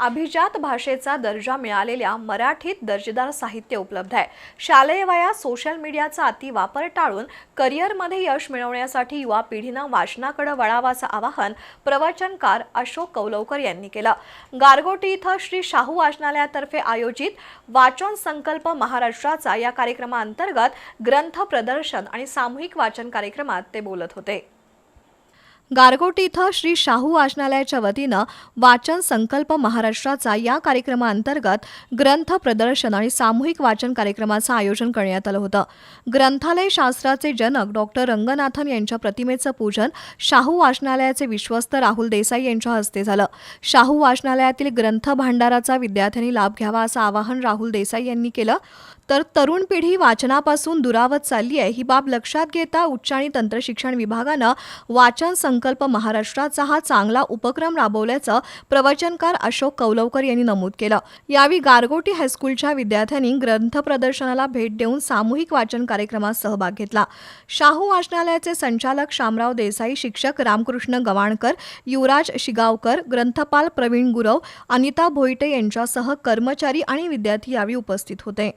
अभिजात भाषेचा दर्जा मिळालेल्या मराठीत दर्जेदार साहित्य उपलब्ध आहे. शालेय वयात सोशल मीडियाचा अतिवापर टाळून करिअरमध्ये यश मिळवण्यासाठी युवा पिढीनं वाचनाकडे वळावाचं आवाहन प्रवचनकार अशोक कौलवकर यांनी केलं. गारगोटी इथं श्री शाहू वाचनालयातर्फे आयोजित वाचन संकल्प महाराष्ट्राचा या कार्यक्रमाअंतर्गत ग्रंथ प्रदर्शन आणि सामूहिक वाचन कार्यक्रमात ते बोलत होते. गारगोटी इथं श्री शाहू वाचनालयाच्या वतीनं वाचन संकल्प महाराष्ट्राचा या कार्यक्रमाअंतर्गत ग्रंथ प्रदर्शन आणि सामूहिक वाचन कार्यक्रमाचं आयोजन करण्यात आलं होतं. ग्रंथालय शास्त्राचे जनक डॉक्टर रंगनाथन यांच्या प्रतिमेचं पूजन शाहू वाचनालयाचे विश्वस्त राहुल देसाई यांच्या हस्ते झालं. शाहू वाचनालयातील ग्रंथ भांडाराचा विद्यार्थ्यांनी लाभ घ्यावा असं आवाहन राहुल देसाई यांनी केलं. तर तरुण पिढी वाचनापासून दुरावत चालली आहे ही बाब लक्षात घेता उच्च आणि तंत्रशिक्षण विभागानं वाचन संकल्प महाराष्ट्राचा हा चांगला उपक्रम राबवल्याचं प्रवचनकार अशोक कौलवकर यांनी नमूद केलं. यावेळी गारगोटी हायस्कूलच्या विद्यार्थ्यांनी ग्रंथ प्रदर्शनाला भेट देऊन सामूहिक वाचन कार्यक्रमात सहभाग घेतला. शाहू वाचनालयाचे संचालक शामराव देसाई शिक्षक रामकृष्ण गवाणकर युवराज शिगावकर ग्रंथपाल प्रवीण गुरव अनिता भोईटे यांच्यासह कर्मचारी आणि विद्यार्थी यावेळी उपस्थित होते.